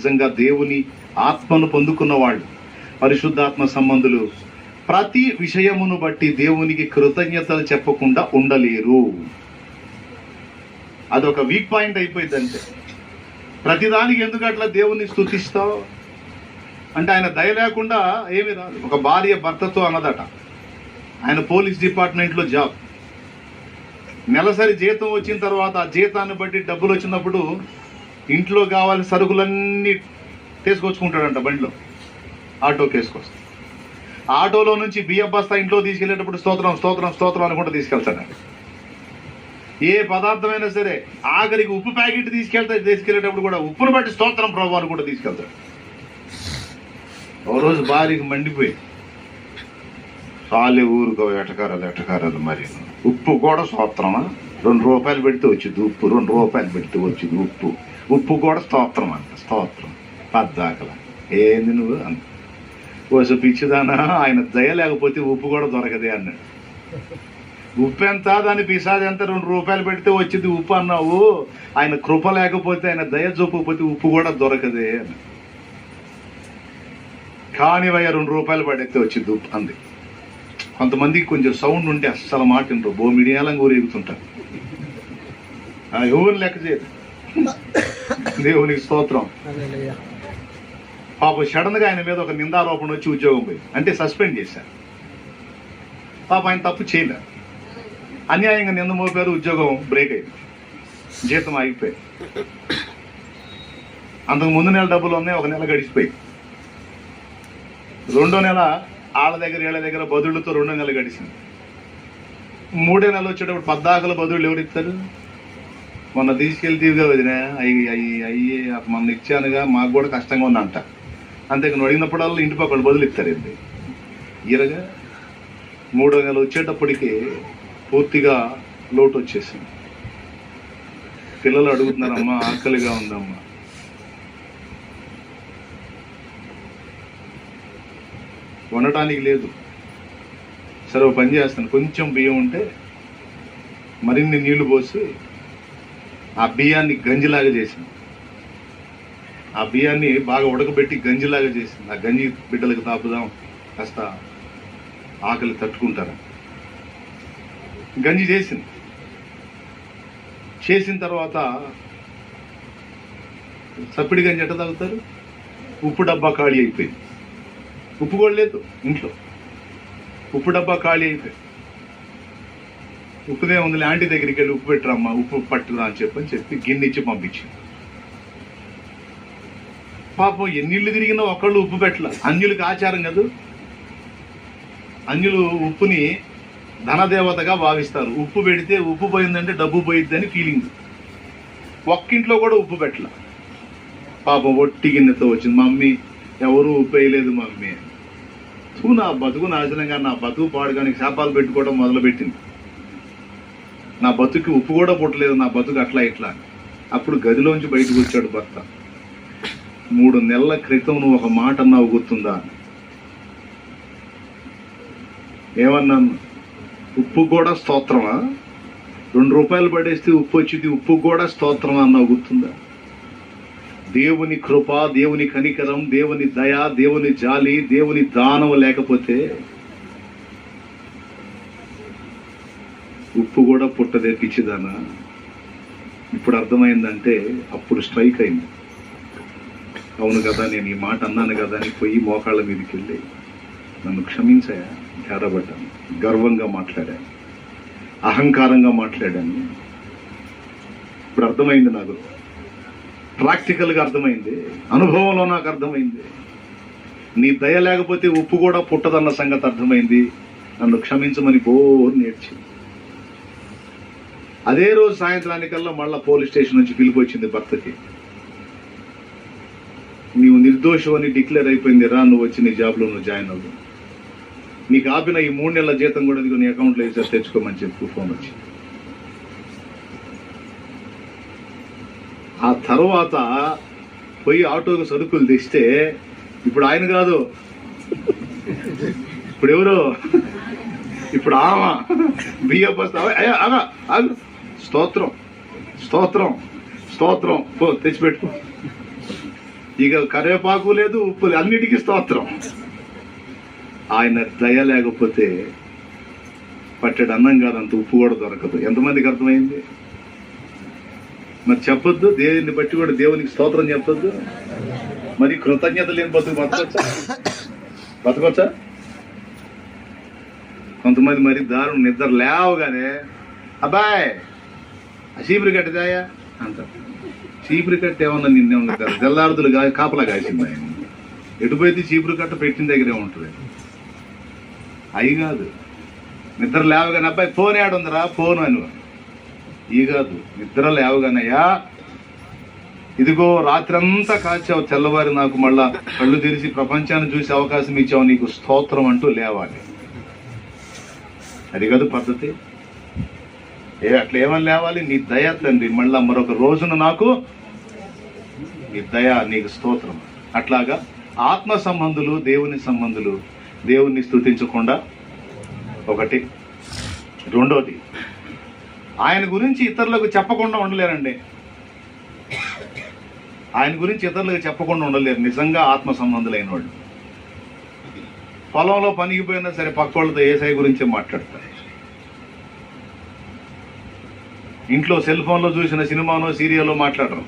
నిజంగా దేవుని ఆత్మను పొందుకున్న వాళ్ళు. పరిశుద్ధాత్మ సంబంధులు ప్రతి విషయమును బట్టి దేవునికి కృతజ్ఞతలు చెప్పకుండా ఉండలేరు. అదొక వీక్ పాయింట్ అయిపోయింది అంతే ప్రతిదానికి ఎందుకు అట్లా దేవుణ్ణి స్థుతిస్తావు అంటే ఆయన దయ లేకుండా ఏమి రాదు. ఒక భార్య భర్తతో అన్నదట. ఆయన పోలీస్ డిపార్ట్మెంట్లో జాబ్. నెలసరి జీతం వచ్చిన తర్వాత ఆ జీతాన్ని బట్టి డబ్బులు వచ్చినప్పుడు ఇంట్లో కావాల్సిన సరుకులన్నీ తీసుకొచ్చుకుంటాడంట బండిలో. ఆటోకి వేసుకొస్తాడు ఆటోలో నుంచి బియ్యం బస్తా ఇంట్లో తీసుకెళ్ళేటప్పుడు స్తోత్రం స్తోత్రం స్తోత్రం అనుకుంటూ తీసుకెళ్తాడు. ఏ పదార్థమైనా సరే ఆఖరికి ఉప్పు ప్యాకెట్ తీసుకెళ్తా తీసుకెళ్ళేటప్పుడు కూడా ఉప్పును బట్టి స్తోత్రం ప్రభు అని కూడా తీసుకెళ్తాడు. ఓ రోజు భార్యకి మండిపోయి చాలే ఊరుకో ఎటకారాలు ఎటకారాలు మరి. ఉప్పు కూడా స్తోత్రమా? రెండు రూపాయలు పెడితే వచ్చింది ఉప్పు రెండు రూపాయలు పెడితే వచ్చింది ఉప్పు. ఉప్పు కూడా స్తోత్రం అంట స్తోత్రం. పద్దాకల. ఏంది నువ్వు అంత ఓస పిచ్చిదానా ఆయన దయ లేకపోతే ఉప్పు కూడా దొరకదే అన్నాడు. ఉప్పు ఎంత? దాని పిసాది ఎంత? రెండు రూపాయలు పెడితే వచ్చింది ఉప్పు అన్నావు. ఆయన కృప లేకపోతే ఆయన దయ చూపకపోతే ఉప్పు కూడా దొరకదే అని కానివయ్య రెండు రూపాయలు పడితే వచ్చింది ఉప్పు అంది. కొంతమందికి కొంచెం సౌండ్ ఉంటే అస్సలు మాట వింటారు బో మీడియాలంగా ఊరేగుతుంటారు. ఆ, ఎవరు లెక్క చేయరు. దేవునికి స్తోత్రం. పాప సడన్గా ఆయన మీద ఒక నిందారోపణ వచ్చి ఉద్యోగం పోయి అంటే సస్పెండ్ చేశారు. పాప ఆయన తప్పు చేయలేదు అన్యాయంగా నింద మోపారు ఉద్యోగం బ్రేక్ అయింది. జీతం ఆగిపోయి అంతకు ముందు నెల డబ్బులు ఉన్నాయి ఒక నెల గడిచిపోయి రెండో నెల ఆళ్ళ దగ్గర వీళ్ళ దగ్గర బదుళ్ళతో రెండో నెల గడిచింది. మూడో నెల వచ్చేటప్పుడు పద్దాకల బదుళ్ళు ఎవరు ఇస్తారు? మొన్న తీసుకెళ్తీవిగా వదిన అయ్యి అయ్యి అయ్యి మొన్న ఇచ్చానుగా మాకు కూడా కష్టంగా ఉందంట. అంతే నువ్వు అడిగినప్పుడల్లా ఇంటి పక్కన బదులు ఇస్తారండి. ఈరగా మూడో నెల వచ్చేటప్పటికి పూర్తిగా లోటు వచ్చేసింది. పిల్లలు అడుగుతున్నారమ్మా ఆకలిగా ఉందమ్మా. వండటానికి లేదు. సరే పని చేస్తాను. కొంచెం బియ్యం ఉంటే మరిన్ని నీళ్ళు పోసి ఆ బియ్యాన్ని గంజిలాగా చేసింది. ఆ బియ్యాన్ని బాగా ఉడకబెట్టి గంజిలాగా చేసింది. ఆ గంజి బిడ్డలకు తాపుదాం కాస్త ఆకలి తట్టుకుంటారు? గంజి చేసింది. చేసిన తర్వాత సప్పిడి గంజి ఎట్ట తాగుతారు? ఉప్పు డబ్బా ఖాళీ అయిపోయింది. ఉప్పు కూడా లేదు ఇంట్లో. ఉప్పు డబ్బా ఖాళీ అయిపోయింది. ఉప్పుదే ఉంది ఆంటీ దగ్గరికి వెళ్ళి ఉప్పు పెట్టరమ్మా ఉప్పు పట్టురా అని చెప్పని చెప్పి గిన్నె ఇచ్చి పంపించింది. పాపం ఎన్నిళ్ళు తిరిగినా ఒకళ్ళు ఉప్పు పెట్టల. అన్యులకు ఆచారం కదా. అన్యులు ఉప్పుని ధనదేవతగా భావిస్తారు. ఉప్పు పెడితే ఉప్పు పోయిందంటే డబ్బు పోయిద్ది అని ఫీలింగ్ ఒక్కింట్లో కూడా ఉప్పు పెట్టల. పాపం ఒట్టి గిన్నెతో వచ్చింది మమ్మీ ఎవరు ఉప్పు వేయలేదు మమ్మీ. తూ నా బతుకు నాశనంగా నా బతుకు పాడుగానికి శాపాలు పెట్టుకోవడం మొదలుపెట్టింది. నా బతుకు ఉప్పు కూడా పుట్టలేదు నా బతుకు అట్లా ఇట్లా. అప్పుడు గదిలోంచి బయటకు వచ్చాడు భర్త. మూడు నెలల క్రితం నువ్వు ఒక మాట అన్నావు గుర్తుందా? ఏమన్నాను ఉప్పు కూడా స్తోత్రమా? రెండు రూపాయలు పడేస్తే ఉప్పు వచ్చింది ఉప్పు కూడా స్తోత్రమా అన్నావు గుర్తుందా? దేవుని కృప దేవుని కనికరం దేవుని దయ దేవుని జాలి దేవుని దానం లేకపోతే ఉప్పు కూడా పుట్టదే పిచ్చిదానా ఇప్పుడు అర్థమైందంటే అప్పుడు స్ట్రైక్ అయింది. అవును కదా నేను ఈ మాట అన్నాను కదా అని పోయి మోకాళ్ళ మీదకి వెళ్ళి నన్ను క్షమించాయా ఏడబడ్డాను గర్వంగా మాట్లాడాను. అహంకారంగా మాట్లాడాను. ఇప్పుడు అర్థమైంది నాకు. ప్రాక్టికల్గా అర్థమైంది. అనుభవంలో నాకు అర్థమైంది. నీ దయ లేకపోతే ఉప్పు కూడా పుట్టదన్న సంగతి అర్థమైంది. నన్ను క్షమించమని బోర్ నేర్చింది. అదే రోజు సాయంత్రానికల్లా మళ్ళా పోలీస్ స్టేషన్ నుంచి పిలుపు వచ్చింది భర్తకి నీవు నిర్దోషం అని డిక్లేర్ అయిపోయింది రా నువ్వు వచ్చి నీ జాబ్లో నువ్వు జాయిన్ అవ్వు. నీకు ఆపిన ఈ మూడు నెలల జీతం కూడా నీ అకౌంట్లో వేసేసి తెచ్చుకోమని చెప్పి ఫోన్ వచ్చి ఆ తర్వాత పోయి ఆటోకు సరుకులు తెస్తే ఇప్పుడు ఆయన కాదు. ఇప్పుడు ఎవరు? ఇప్పుడు ఆమా. బియ్య బస్తా అయ్యా, ఆగా, స్తోత్రం స్తోత్రం స్తోత్రం. పో తెచ్చిపెట్టుకో. ఇక కరివేపాకు లేదు ఉప్పు లేదు అన్నిటికీ స్తోత్రం. ఆయన దయ లేకపోతే పట్టెడు అన్నం కాదంత ఉప్పు కూడా దొరకదు. ఎంతమందికి అర్థమైంది? మరి చెప్పొద్దు దేవుని బట్టి కూడా దేవునికి స్తోత్రం చెప్పొద్దు. మరి కృతజ్ఞత లేని బతుకు బతకొచ్చా? బతకొచ్చా? కొంతమంది మరి దారుణం నిద్ర లేవగానే అబ్బాయ్! చీపురు కట్టదాయా? అంట చీపురు కట్ట ఏమన్నా నిన్నే ఉంది కదా తెల్లారుదులు గా కాపలా కాసింది ఆయన. ఎటుపోయితే చీపురు కట్ట పెట్టిన దగ్గరే ఉంటుంది. అయి కాదు. నిద్ర లేవగానే అబ్బాయి ఫోన్ ఏడుందిరా ఫోన్ అని. ఈ కాదు. నిద్ర లేవగానయ్యా ఇదిగో రాత్రంతా కాచావు తెల్లవారి నాకు మళ్ళా కళ్ళు తెరిచి ప్రపంచాన్ని చూసే అవకాశం ఇచ్చావు నీకు స్తోత్రం అంటూ లేవాలి. అది కాదు పద్ధతి? ఏ అట్లా ఏమని లేవాలి? నీ దయ తండ్రి. మళ్ళా మరొక రోజున నాకు నీ దయ నీకు స్తోత్రం. అట్లాగా ఆత్మ సంబంధులు దేవుని సంబంధులు దేవుణ్ణి స్తుతించకుండా ఒకటి. రెండోది ఆయన గురించి ఇతరులకు చెప్పకుండా ఉండలేరండి. ఆయన గురించి ఇతరులకు చెప్పకుండా ఉండలేరు. నిజంగా ఆత్మ సంబంధులైన వాళ్ళు. పొలంలో పనికిపోయినా సరే పక్క వాళ్ళతో ఏసఐ గురించే మాట్లాడతారు. ఇంట్లో సెల్ ఫోన్లో చూసిన సినిమానో సీరియల్లో మాట్లాడరు.